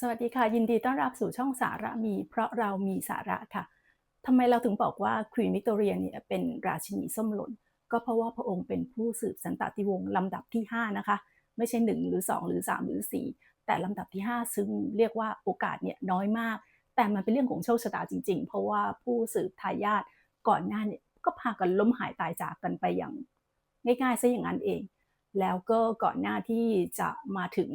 สวัสดีค่ะ ยินดีต้อนรับสู่ช่องสาระมี เพราะเรามีสาระค่ะทำไมเราถึงบอกว่าควีนวิกตอเรียเนี่ยเป็นราชินีส้มหล่น ก็เพราะว่าพระองค์เป็นผู้สืบสันตติวงศ์ลำดับที่ 5 นะคะ ไม่ใช่ 1 หรือ 2 หรือ 3 หรือ 4 แต่ลำดับที่ 5 ซึ่งเรียกว่าโอกาสเนี่ยน้อยมาก แต่มันเป็นเรื่องของโชคชะตาจริง ๆ เพราะว่าผู้สืบทายาทก่อนหน้าเนี่ยก็พากันล้มหายตายจากกันไปอย่างง่ายๆซะอย่างนั้นเอง แล้วก็ก่อนหน้าที่จะมาถึง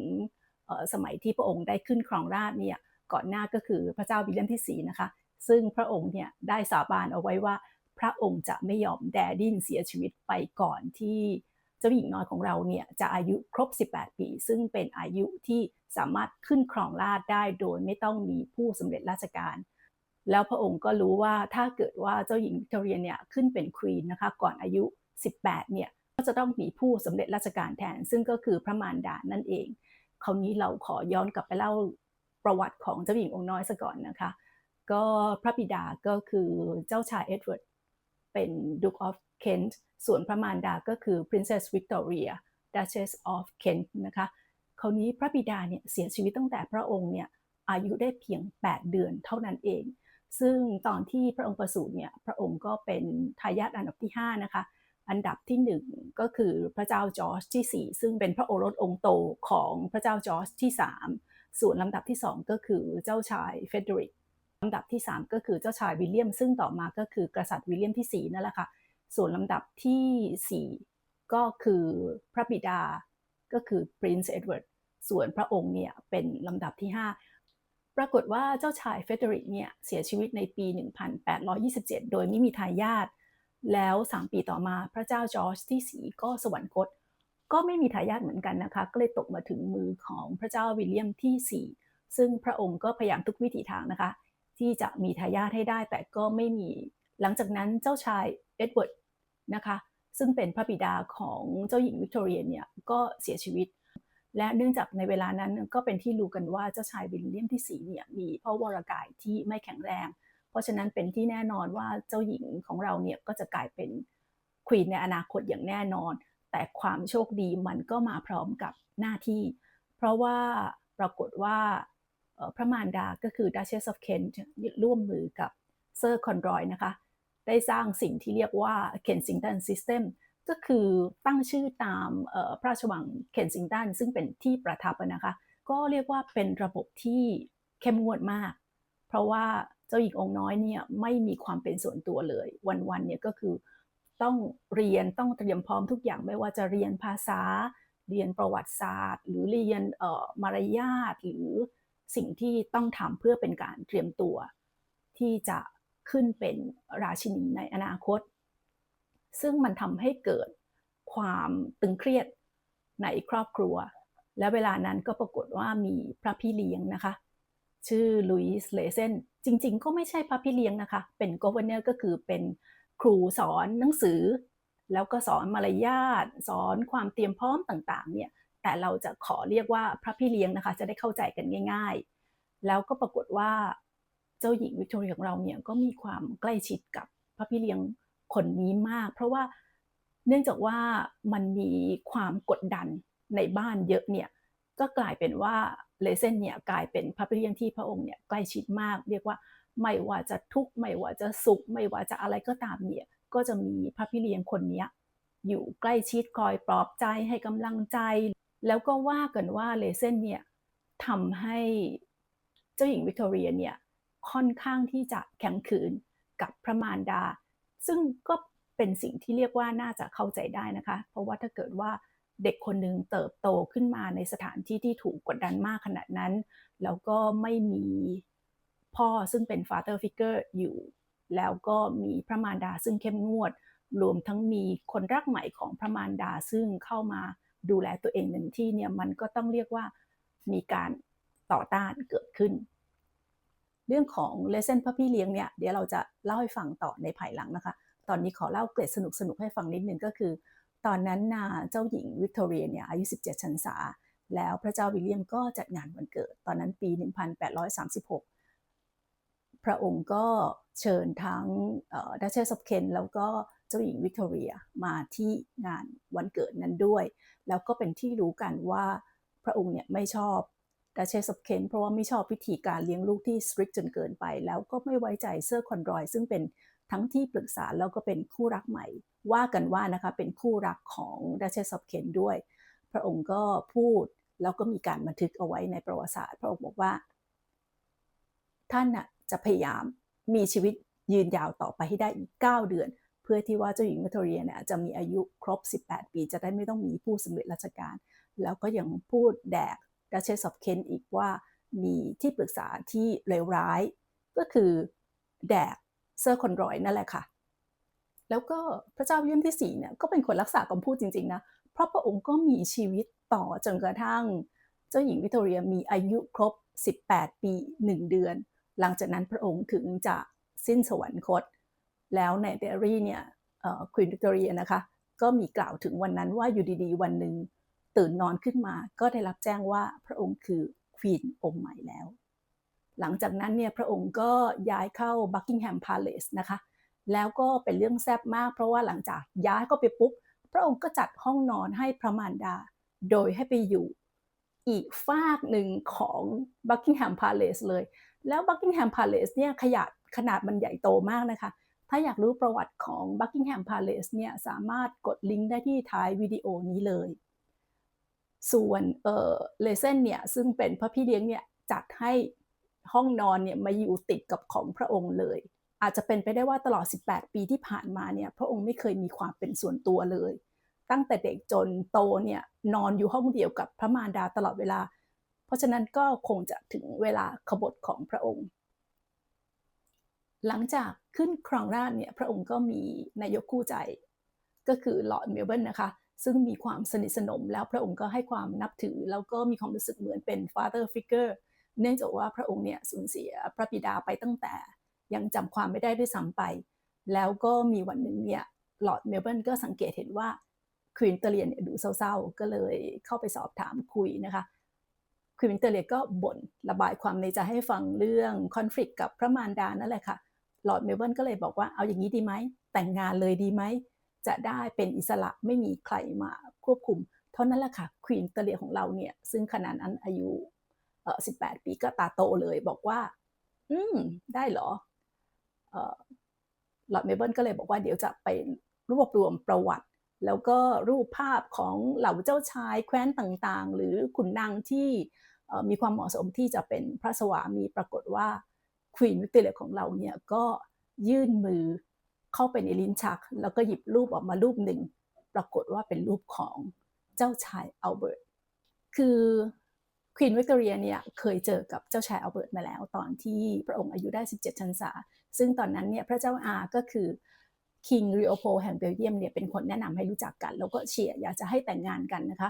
สมัยที่พระองค์ได้ขึ้นครองราชเนี่ยก่อนหน้าก็คือพระเจ้าวิลเลียมที่4นะคะซึ่งพระองค์เนี่ยได้สาบานเอาไว้ว่า พระองค์จะไม่ยอมแดดินเสียชีวิตไปก่อนที่เจ้าหญิงน้อยของเราเนี่ยจะอายุครบ 18 ปี ซึ่งเป็นอายุที่สามารถขึ้นครองราชได้โดยไม่ต้องมีผู้สำเร็จราชการ แล้วพระองค์ก็รู้ว่าถ้าเกิดว่าเจ้าหญิงวิกตอเรียเนี่ยขึ้นเป็นควีนนะคะก่อนอายุ 18 เนี่ยก็จะต้องมีผู้สำเร็จราชการแทน ซึ่งก็คือพระมารดานั่นเอง คราวนี้เราขอย้อนกลับไปเล่าประวัติของเจ้าหญิงองค์น้อยซะก่อนนะคะ ก็พระบิดาก็คือเจ้าชายเอ็ดเวิร์ดเป็น Duke of Kent ส่วนพระมารดาก็คือ Princess Victoria Duchess of Kent นะคะคราวนี้พระบิดาเนี่ยเสียชีวิตตั้งแต่พระองค์เนี่ยอายุได้เพียง 8 เดือนเท่านั้นเอง ซึ่งตอนที่พระองค์ประสูติเนี่ยพระองค์ก็เป็นทายาทอันดับที่ 5 นะคะ อันดับที่1ก็คือพระเจ้าจอร์จที่ 4 ซึ่งเป็นพระโอรสองค์โตของพระเจ้าจอร์จที่ 3 ส่วนลำดับที่ 2 ก็คือเจ้าชายเฟเดริกลำดับที่ 3 ก็คือเจ้าชายวิลเลียม ซึ่งต่อมาก็คือกษัตริย์วิลเลียมที่ 4 นั่นแหละค่ะ ส่วนลำดับที่ 4 ก็คือพระบิดาก็คือ Prince Edward ส่วนพระองค์เนี่ยเป็นลำดับที่ 5 ปรากฏว่าเจ้าชายเฟเดริกเนี่ยเสียชีวิตในปี 1827 โดยไม่มีทายาท แล้ว3ปีต่อมาพระเจ้าจอร์จที่สีก็สวรรคต ก็ไม่มีทายาทเหมือนกันนะคะ ก็เลยตกมาถึงมือของพระเจ้าวิลเลียมที่ 4 ซึ่งพระองค์ก็พยายามทุกวิถีทางนะคะ ที่จะมีทายาทให้ได้แต่ก็ไม่มี หลังจากนั้นเจ้าชายเอ็ดเวิร์ดนะคะ ซึ่งเป็นพระบิดาของเจ้าหญิงวิกตอเรียเนี่ยก็เสียชีวิต และเนื่องจากในเวลานั้นก็เป็นที่รู้กันว่าเจ้าชายวิลเลียมที่4เนี่ยมีพระวรากายที่ไม่แข็งแรง เพราะฉะนั้นเป็นที่แน่นอนว่าเจ้าหญิงของเราเนี่ยก็จะกลายเป็นควีนในอนาคตอย่างแน่นอน แต่ความโชคดีมันก็มาพร้อมกับหน้าที่ เพราะว่าปรากฏว่าพระมารดาก็คือ Duchess of Kent ร่วมมือกับเซอร์คอนรอยนะคะ ได้สร้างสิ่งที่เรียกว่า Kensington System ก็คือตั้งชื่อตามพระราชวังเคนซิงตันซึ่งเป็นที่ประทับนะคะ ก็เรียกว่าเป็นระบบที่เข้มงวดมาก เพราะว่า เจ้าหญิงองค์น้อยเนี่ยไม่มีความเป็นส่วนตัวเลย วันๆเนี่ยก็คือต้องเรียนต้องเตรียมพร้อมทุกอย่างไม่ว่าจะเรียนภาษา เรียนประวัติศาสตร์ หรือเรียนเอ่อมารยาทหรือสิ่งที่ต้องทำเพื่อเป็นการเตรียมตัว ที่จะขึ้นเป็นราชินีในอนาคต ซึ่งมันทำให้เกิดความตึงเครียดในครอบครัว และเวลานั้นก็ปรากฏว่ามีพระพี่เลี้ยงนะคะ ชื่อลุยส์เลเซน จริง ๆ ก็ไม่ใช่พระพี่เลี้ยงนะคะ เป็นกเวเนอร์ก็คือเป็นครูสอนหนังสือ แล้วก็สอนมารยาทสอนความเตรียมพร้อมต่างๆเนี่ยแต่เราจะขอเรียกว่าพระพี่เลี้ยงนะคะ จะได้เข้าใจกันง่าย ๆ แล้วก็ปรากฏว่าเจ้าหญิงวิกตอเรียของเราเนี่ยก็มีความใกล้ชิดกับพระพี่เลี้ยงคนนี้มาก เพราะว่าเนื่องจากว่ามันมีความกดดันในบ้านเยอะเนี่ยก็กลายเป็นว่า เลเซนเนี่ยกลายเป็นพระพิเรียนที่พระองค์เนี่ยใกล้ชิดมาก เรียกว่าไม่ว่าจะทุกข์ไม่ว่าจะสุข ไม่ว่าจะอะไรก็ตามเนี่ยก็จะมีพระพิเรียนคนนี้อยู่ใกล้ชิดคอยปลอบใจให้กำลังใจ แล้วก็ว่ากันว่าเลเซนเนี่ยทำให้เจ้าหญิงวิกตอเรียเนี่ยค่อนข้างที่จะแข็งขืนกับพระมารดา ซึ่งก็เป็นสิ่งที่เรียกว่าน่าจะเข้าใจได้นะคะ เพราะว่าถ้าเกิดว่า เด็กคนหนึ่งเติบโตขึ้นมาในสถานที่ที่ถูกกดดันมากขนาดนั้น แล้วก็ไม่มีพ่อซึ่งเป็น father figure อยู่ แล้วก็มีพระมารดาซึ่งเข้มงวด รวมทั้งมีคนรักใหม่ของพระมารดาซึ่งเข้ามาดูแลตัวเองหนึ่งที่เนี่ยมันก็ต้องเรียกว่ามีการต่อต้านเกิดขึ้น เรื่องของเลเซนพ่อพี่เลี้ยงเนี่ยเดี๋ยวเราจะเล่าให้ฟังต่อในภายหลังนะคะ ตอนนี้ขอเล่าเกร็ดสนุกๆให้ฟังนิดนึงก็คือ ตอนนั้นนาเจ้าหญิงวิกตอเรียเนี่ยอายุ 17 ชันษา แล้วพระเจ้าวิลเลียมก็จัดงานวันเกิด ตอนนั้นปี 1836 พระองค์ก็เชิญทั้งดัชเชสอฟเคนแล้วก็เจ้าหญิงวิกตอเรียมาที่งานวันเกิดนั้นด้วย แล้วก็เป็นที่รู้กันว่าพระองค์เนี่ยไม่ชอบดัชเชสอ f เคนเพราะว่าไม่ชอบวิธีการเลี้ยงลูกที่สตริกจนเกินไป แล้วก็ไม่ไว้ใจเซอร์คอนรอย ซึ่งเป็นทั้งที่ปรึกษาแล้วก็เป็นคู่รักใหม่ ว่ากันว่านะคะเป็นคู่รักของดัชเชสอ f เคนด้วย พระองค์ก็พูดแล้วก็มีการบันทึกเอาไว้ในประวัติศาสตร์ พระองค์บอกว่า ท่านน่ะจะพยายามมีชีวิตยืนยาวต่อไปให้ได้อีก 9 เดือน เพื่อที่ว่าเจ้าหญิงวิกตอเรียเนี่ยจะมีอายุครบ 18 ปี จะได้ไม่ต้องมีผู้สำเร็จราชการ แล้วก็ยังพูดแดกดัชเชสอ f เคนอีกว่ามีที่ปรึกษาที่เลวร้าย ก็คือแดกเซอร์คอนรอยนั่นแหละค่ะ แล้วก็พระเจ้าวิลเลียมที่4เนี่ยก็เป็นคนรักษาคำพูดจริงๆนะเพราะพระองค์ก็มีชีวิตต่อจนกระทั่ง เจ้าหญิงวิกตอเรียมีอายุครบ 18 ปี 1 เดือน หลังจากนั้นพระองค์ถึงจะสิ้นสวรรคต แล้วในเดรี่เนี่ยควีนวิกตอเรียนะคะก็มีกล่าวถึงวันนั้นว่าอยู่ดีๆ วันหนึ่งตื่นนอนขึ้นมาก็ได้รับแจ้งว่าพระองค์คือควีนองค์ใหม่แล้ว หลังจากนั้นเนี่ยพระองค์ก็ย้ายเข้าบักกิงแฮมพาเลสนะคะ แล้วก็เป็นเรื่องแซ่บมาก เพราะว่าหลังจากย้ายก็ไปปุ๊บ พระองค์ก็จัดห้องนอนให้พระมารดา โดยให้ไปอยู่อีกฟากหนึ่งของบักกิงแฮมพาเลสเลย แล้วบักกิงแฮมพาเลสเนี่ยขยาดขนาดมันใหญ่โตมากนะคะ ถ้าอยากรู้ประวัติของบักกิงแฮมพาเลสเนี่ยสามารถกดลิงก์ได้ที่ท้ายวิดีโอนี้เลย ส่วนเออเลเซนเนี่ยซึ่งเป็นพระพี่เลี้ยงเนี่ยจัดให้ห้องนอนเนี่ยมาอยู่ติดกับของพระองค์เลย อาจจะเป็นไปได้ว่าตลอด 18 ปีที่ผ่านมาเนี่ยพระองค์ไม่เคยมีความเป็นส่วนตัวเลย ตั้งแต่เด็กจนโตเนี่ยนอนอยู่ห้องเดียวกับพระมารดาตลอดเวลา เพราะฉะนั้นก็คงจะถึงเวลาขบฏของพระองค์ หลังจากขึ้นครองราชเนี่ยพระองค์ก็มีนายกคู่ใจ ก็คือลอร์ดเมลเบิร์นนะคะซึ่งมีความสนิทสนมแล้วพระองค์ก็ให้ความนับถือ แล้วก็มีความรู้สึกเหมือนเป็น father figure เนื่องจากว่าพระองค์เนี่ยสูญเสียพระบิดาไปตั้งแต่ ยังจำความไม่ได้ด้วยซ้ำไป แล้วก็มีวันหนึ่งเนี่ยลอร์ดเมลเบิร์นก็สังเกตเห็นว่าควีนเตเลียนเนี่ยดูเศร้าๆ ก็เลยเข้าไปสอบถามคุยนะคะควีนเตเลียก็บ่นระบายความในใจให้ฟังเรื่องคอนฟ lict กับพระมารดานั่นแหละค่ะลอร์ดเมลเบิร์นก็เลยบอกว่าเอาอย่างนี้ดีไหม แต่งงานเลยดีไหม จะได้เป็นอิสระไม่มีใครมาควบคุม เท่านั้นแหละค่ะควีนเตเลียของเราเนี่ยซึ่งขนาดนั้นอายุเออ18 ปีก็ตาโตเลยบอกว่า อืม ได้เหรอ ลอร์ดเมเบิร์นก็เลยบอกว่าเดี๋ยวจะไปรวบรวมประวัติ แล้วก็รูปภาพของเหล่าเจ้าชายแคว้นต่างๆ หรือขุนนางที่มีความเหมาะสมที่จะเป็นพระสวามีปรากฏว่าควีนวิกตอเรียของเราเนี่ยก็ยื่นมือเข้าไปในลิ้นชัก แล้วก็หยิบรูปออกมารูปหนึ่ง ปรากฏว่าเป็นรูปของเจ้าชายอัลเบิร์ตคือควีนวิกตอเรียเนี่ยเคยเจอกับเจ้าชายอัลเบิร์ตมาแล้ว ตอนที่พระองค์อายุได้ 17ชันษา ซึ่งตอนนั้นเนี่ยพระเจ้าอาก็คือคิงริโอโพแห่งเบลเยียมเนี่ยเป็นคนแนะนำให้รู้จักกัน แล้วก็เชียร์อยากจะให้แต่งงานกันนะคะ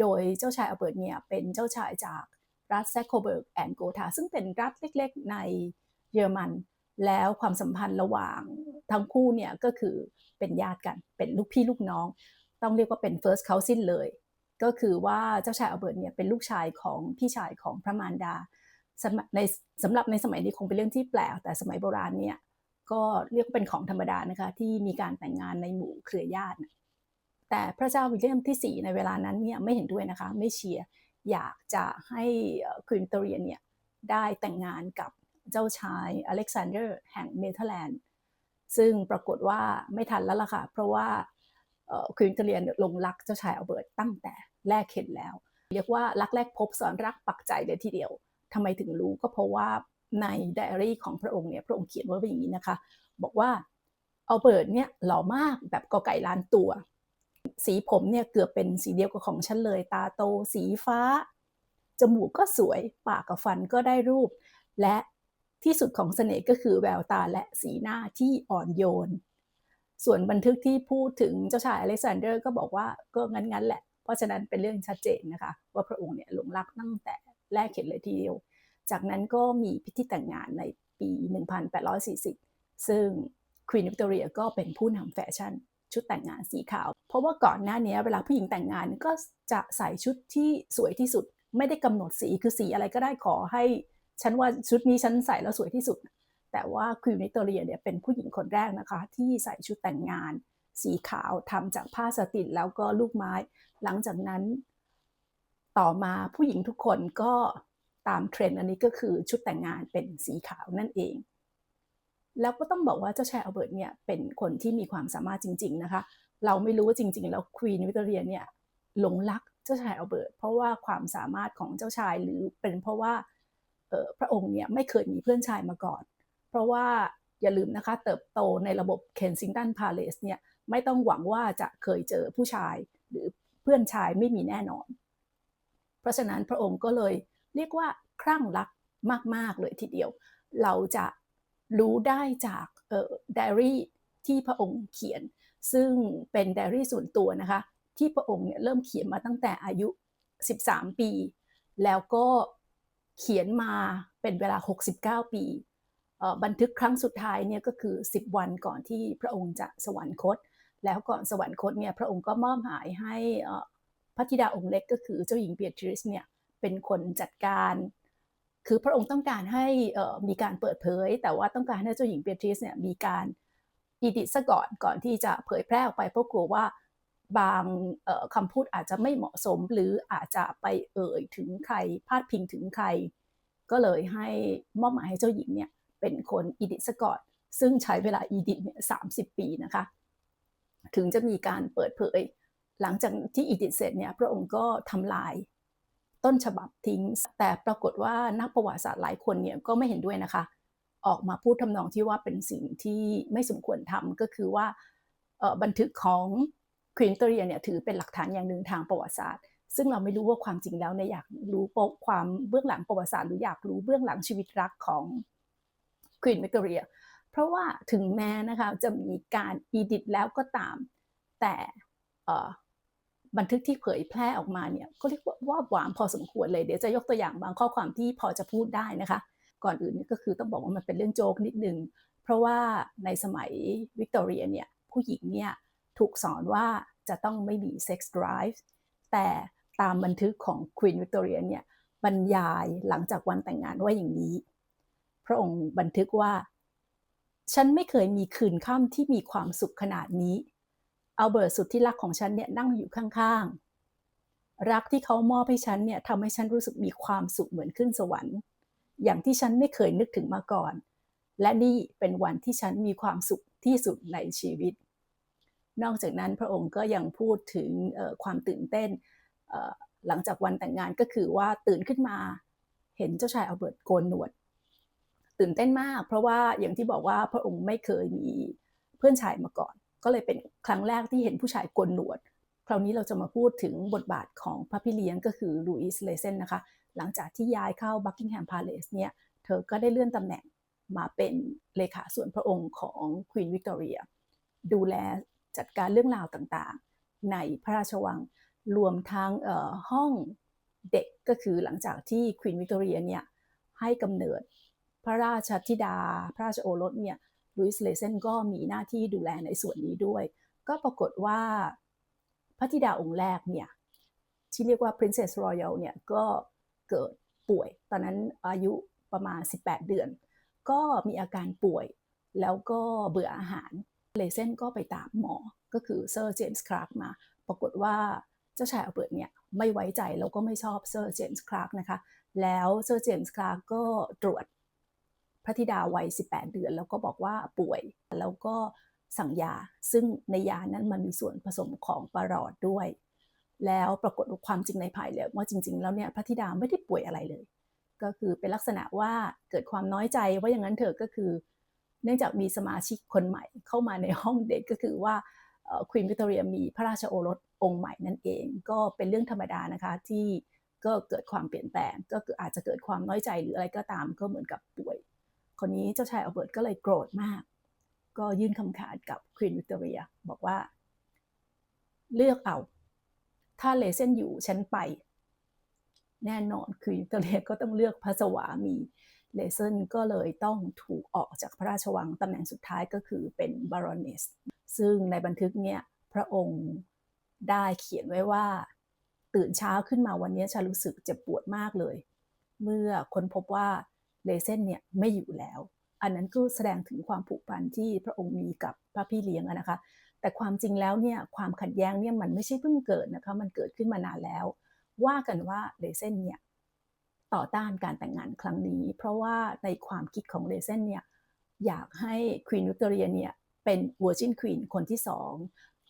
โดยเจ้าชายอัลเบิร์ตเนี่ยเป็นเจ้าชายจากรัฐแซคโคเบิร์กแอนโกธาซึ่งเป็นรัฐเล็กๆในเยอรมัน แล้วความสัมพันธ์ระหว่างทั้งคู่เนี่ยก็คือเป็นญาติกันเป็นลูกพี่ลูกน้อง ต้องเรียกว่าเป็น first cousin เลย ก็คือว่าเจ้าชายอัลเบิร์ตเนี่ยเป็นลูกชายของพี่ชายของพระมารดา ในสำหรับในสมัยนี้คงเป็นเรื่องที่แปลก แต่สมัยโบราณเนี่ยก็เรียกว่าเป็นของธรรมดานะคะที่มีการแต่งงานในหมู่เครือญาติ แต่พระเจ้าวิลเลียมที่4ในเวลานั้นเนี่ยไม่เห็นด้วยนะคะไม่เชียร์อยากจะให้ควีนตเรียนเนี่ยได้แต่งงานกับเจ้าชายอเล็กซานเดอร์แห่งเนเธอร์แลนด์ ซึ่งปรากฏว่าไม่ทันแล้วล่ะค่ะ เพราะว่าควีนตเรียนลงรักเจ้าชายอัลเบิร์ตตั้งแต่แรกเห็นแล้ว เรียกว่ารักแรกพบสอนรักปักใจเลยทีเดียว ทำไมถึงรู้ก็เพราะว่าในไดอารี่ของพระองค์เนี่ยพระองค์เขียนไว้ว่าอย่างนี้นะคะ บอกว่าอัลเบิร์ตเนี่ยหล่อมากแบบกอไก่ล้านตัว สีผมเนี่ยเกือบเป็นสีเดียวกับของฉันเลย ตาโตสีฟ้า จมูกก็สวย ปากกับฟันก็ได้รูป และที่สุดของเสน่ห์ก็คือแววตาและสีหน้าที่อ่อนโยน ส่วนบันทึกที่พูดถึงเจ้าชายอเล็กซานเดอร์ก็บอกว่าก็งั้นๆแหละ เพราะฉะนั้นเป็นเรื่องชัดเจนนะคะ ว่าพระองค์เนี่ยหลงรักตั้งแต่ แรกเห็นเลยทีเดียว จากนั้นก็มีพิธีแต่งงานในปี 1840 ซึ่งควีนวิกตอเรียก็เป็นผู้นำแฟชั่นชุดแต่งงานสีขาว เพราะว่าก่อนหน้านี้เวลาผู้หญิงแต่งงานก็จะใส่ชุดที่สวยที่สุด ไม่ได้กำหนดสีคือสีอะไรก็ได้ขอให้ฉันว่าชุดนี้ฉันใส่แล้วสวยที่สุด แต่ว่าควีนวิกตอเรียเนี่ยเป็นผู้หญิงคนแรกนะคะ ที่ใส่ชุดแต่งงาน สีขาวทำจากผ้าสตินแล้วก็ลูกไม้ หลังจากนั้น ต่อมาผู้หญิงทุกคนก็ตามเทรนด์อันนี้ก็คือชุดแต่งงานเป็นสีขาวนั่นเอง แล้วก็ต้องบอกว่าเจ้าชายอัลเบิร์ตเนี่ยเป็นคนที่มีความสามารถจริง ๆนะคะ เราไม่รู้ว่าจริง ๆ แล้วควีนวิกตอเรียเนี่ยหลงรักเจ้าชายอัลเบิร์ตเพราะว่าความสามารถของเจ้าชายหรือเป็นเพราะว่าพระองค์เนี่ยไม่เคยมีเพื่อนชายมาก่อน เพราะว่าอย่าลืมนะคะเติบโตในระบบเคนซิงตันพาเลสเนี่ยไม่ต้องหวังว่าจะเคยเจอผู้ชายหรือเพื่อนชายไม่มีแน่นอน เพราะฉะนั้นพระองค์ก็เลยเรียกว่าคลั่งรักมาก ๆ เลยทีเดียว เราจะรู้ได้จากไดอารี่ที่พระองค์เขียน ซึ่งเป็นไดอารี่ส่วนตัวนะคะ ที่พระองค์เนี่ยเริ่มเขียนมาตั้งแต่อายุ 13 ปี แล้วก็เขียนมาเป็นเวลา 69 ปีบันทึกครั้งสุดท้ายเนี่ยก็คือ 10 วันก่อนที่พระองค์จะสวรรคต แล้วก่อนสวรรคตเนี่ยพระองค์ก็มอบหมายให้ พระธิดาองค์เล็กก็คือเจ้าหญิงเบียทริสเนี่ยเป็นคนจัดการ คือพระองค์ต้องการให้มีการเปิดเผย แต่ว่าต้องการให้เจ้าหญิงเบียทริสเนี่ยมีการอีดิทซะก่อนก่อนที่จะเผยแพร่ออกไปเพราะกลัวว่าบางคำพูดอาจจะไม่เหมาะสม หรืออาจจะไปเอ่ยถึงใครพาดพิงถึงใคร ก็เลยให้มอบหมายให้เจ้าหญิงเนี่ยเป็นคนอีดิทซะก่อนซึ่งใช้เวลาอีดิทเนี่ยสาปีนะคะ ถึงจะมีการเปิดเผย หลังจากที่อีดิทเสร็จเนี่ยพระองค์ก็ทำลายต้นฉบับทิ้ง แต่ปรากฏว่านักประวัติศาสตร์หลายคนเนี่ยก็ไม่เห็นด้วยนะคะ ออกมาพูดทำนองที่ว่าเป็นสิ่งที่ไม่สมควรทำก็คือว่าบันทึกของควีนเตเรียเนี่ยถือเป็นหลักฐานอย่างหนึ่งทางประวัติศาสตร์ ซึ่งเราไม่รู้ว่าความจริงแล้วเนี่ยอยากรู้ความเบื้องหลังประวัติศาสตร์หรืออยากรู้เบื้องหลังชีวิตรักของควีนวิกตอเรียเพราะว่าถึงแม้นะคะจะมีการอีดิทแล้วก็ตาม แต่ บันทึกที่เผยแพร่ออกมาเนี่ยก็เรียกว่าหวานพอสมควรเลยเดี๋ยวจะยกตัวอย่างบางข้อความที่พอจะพูดได้นะคะ ก่อนอื่นก็คือต้องบอกว่ามันเป็นเรื่องโจกนิดนึง เพราะว่าในสมัยวิกตอเรียเนี่ยผู้หญิงเนี่ยถูกสอนว่าจะต้องไม่มีเซ็กซ์ไดรฟ์แต่ตามบันทึกของควีนวิกตอเรียเนี่ยบรรยายหลังจากวันแต่งงานว่าอย่างนี้ พระองค์บันทึกว่า ฉันไม่เคยมีคืนค่ำที่มีความสุขขนาดนี้ เอาเบิร์ตสุดที่รักของฉันเนี่ยนั่งอยู่ข้างๆ รักที่เขามอบให้ฉันเนี่ยทำให้ฉันรู้สึกมีความสุขเหมือนขึ้นสวรรค์ อย่างที่ฉันไม่เคยนึกถึงมาก่อน และนี่เป็นวันที่ฉันมีความสุขที่สุดในชีวิต นอกจากนั้นพระองค์ก็ยังพูดถึงความตื่นเต้นหลังจากวันแต่งงานก็คือว่าตื่นขึ้นมา เห็นเจ้าชายอัลเบิร์ตโกนหนวด ตื่นเต้นมาก เพราะว่าอย่างที่บอกว่าพระองค์ไม่เคยมีเพื่อนชายมาก่อน ก็เลยเป็นครั้งแรกที่เห็นผู้ชายโกนหนวด คราวนี้เราจะมาพูดถึงบทบาทของพระพี่เลี้ยงก็คือลูอิสเลเซนนะคะ หลังจากที่ย้ายเข้าบักกิงแฮมพาเลสเนี่ย เธอก็ได้เลื่อนตำแหน่งมาเป็นเลขาส่วนพระองค์ของควีนวิกตอเรีย ดูแลจัดการเรื่องราวต่างๆ ในพระราชวัง รวมทั้งห้องเด็กก็คือหลังจากที่ควีนวิกตอเรียเนี่ยให้กำเนิดพระราชธิดา พระราชโอรสเนี่ย ลุยส์เลเซนก็มีหน้าที่ดูแลในส่วนนี้ด้วย ก็ปรากฏว่าพระธิดาองค์แรกเนี่ยที่เรียกว่า Princess Royal เนี่ยก็เกิดป่วย ตอนนั้นอายุประมาณ 18 เดือน ก็มีอาการป่วย แล้วก็เบื่ออาหาร เลเซนก็ไปตามหมอ ก็คือเซอร์เจมส์คลาร์กมา ปรากฏว่าเจ้าชายอัลเบิร์ตเนี่ยไม่ไว้ใจแล้วก็ไม่ชอบเซอร์เจมส์คลาร์กนะคะ แล้วเซอร์เจมส์คลาร์กก็ตรวจ พระธิดาวัย 18 เดือน แล้วก็บอกว่าป่วยแล้วก็สั่งยา ซึ่งในยานั้นมันมีส่วนผสมของปรอดด้วย แล้วปรากฏความจริงในภายแล้วว่าจริง ๆ แล้วเนี่ยพระธิดาไม่ได้ป่วยอะไรเลย ก็คือเป็นลักษณะว่าเกิดความน้อยใจว่าอย่างนั้นเถอะก็คือ เนื่องจากมีสมาชิกคนใหม่เข้ามาในห้องเด็กก็คือว่าควีนวิกตอเรียมีพระราชโอรสองค์ใหม่นั่นเอง ก็เป็นเรื่องธรรมดานะคะที่ก็เกิดความเปลี่ยนแปลง ก็คืออาจจะเกิดความน้อยใจหรืออะไรก็ตามก็เหมือนกับป่วย คนนี้เจ้าชายอัลเบิร์ตก็เลยโกรธมาก ก็ยื่นคำขาดกับควีนวิกตอเรียบอกว่า เลือกเอา ถ้าเลเซนอยู่ฉันไป แน่นอนควีนวิกตอเรียก็ต้องเลือกพระสวามีเลเซนก็เลยต้องถูกออกจากพระราชวังตำแหน่งสุดท้ายก็คือเป็นบารอนเนสซึ่งในบันทึกเนี่ยพระองค์ได้เขียนไว้ว่า ตื่นเช้าขึ้นมาวันนี้ฉันรู้สึกเจ็บปวดมากเลย เมื่อคนพบว่า เลเซนเนี่ยไม่อยู่แล้ว อันนั้นก็แสดงถึงความผูกพันที่พระองค์มีกับพระพี่เลี้ยงนะคะ แต่ความจริงแล้วเนี่ยความขัดแย้งเนี่ยมันไม่ใช่เพิ่งเกิดนะคะมันเกิดขึ้นมานานแล้ว ว่ากันว่าเลเซนเนี่ยต่อต้านการแต่งงานครั้งนี้ เพราะว่าในความคิดของเลเซนเนี่ยอยากให้ควีนวิกตอเรียเนี่ยเป็น Virgin Queen คนที่สอง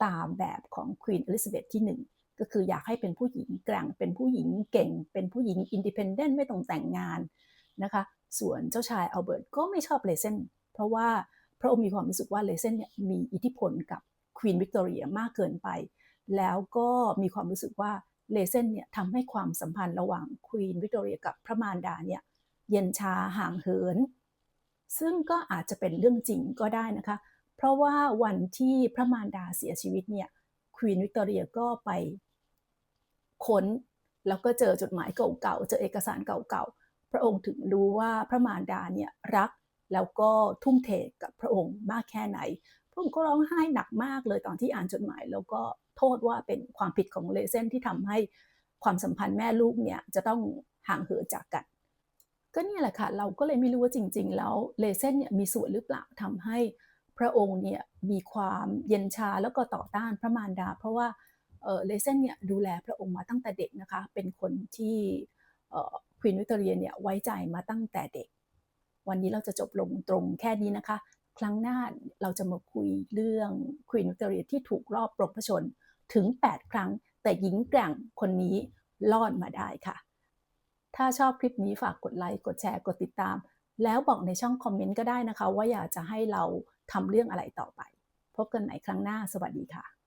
ตามแบบของควีนอลิซาเบธที่หนึ่งก็คืออยากให้เป็นผู้หญิงแกร่งเป็นผู้หญิงเก่ง เป็นผู้หญิงอินดิเพนเดนต์ไม่ต้องแต่งงานนะคะ ส่วนเจ้าชายอัลเบิร์ตก็ไม่ชอบเลเซนเพราะว่าพระองค์มีความรู้สึกว่าเลเซนเนี่ยมีอิทธิพลกับควีนวิกตอเรียมากเกินไป แล้วก็มีความรู้สึกว่าเลเซนเนี่ยทำให้ความสัมพันธ์ระหว่างควีนวิกตอเรียกับพระมารดาเนี่ยเย็นชาห่างเหิน ซึ่งก็อาจจะเป็นเรื่องจริงก็ได้นะคะ เพราะว่าวันที่พระมารดาเสียชีวิตเนี่ยควีนวิกตอเรียก็ไปค้น แล้วก็เจอจดหมายเก่าๆ เจอเอกสารเก่าๆ พระองค์ถึงรู้ว่าพระมารดาเนี่ยรักแล้วก็ทุ่มเทกับพระองค์มากแค่ไหน พระองค์ก็ร้องไห้หนักมากเลยตอนที่อ่านจดหมาย แล้วก็โทษว่าเป็นความผิดของเลเซนที่ทำให้ความสัมพันธ์แม่ลูกเนี่ยจะต้องห่างเหินจากกัน ก็เนี่ยแหละค่ะ เราก็เลยไม่รู้ว่าจริง ๆ แล้วเลเซนเนี่ยมีส่วนหรือเปล่าทำให้พระองค์เนี่ยมีความเย็นชาแล้วก็ต่อต้านพระมารดา เพราะว่าเลเซนเนี่ยดูแลพระองค์มาตั้งแต่เด็กนะคะ เป็นคนที่ ควีนวิกตอเรียเนี่ยไว้ใจมาตั้งแต่เด็ก วันนี้เราจะจบลงตรงแค่นี้นะคะ ครั้งหน้าเราจะมาคุยเรื่องควีนวิกตอเรียที่ถูกรอบปรบพระชนถึง 8 ครั้ง แต่หญิงแกร่งคนนี้รอดมาได้ค่ะ ถ้าชอบคลิปนี้ฝากกดไลค์กดแชร์กดติดตาม แล้วบอกในช่องคอมเมนต์ก็ได้นะคะ ว่าอยากจะให้เราทำเรื่องอะไรต่อไป พบกันใหม่ครั้งหน้าสวัสดีค่ะ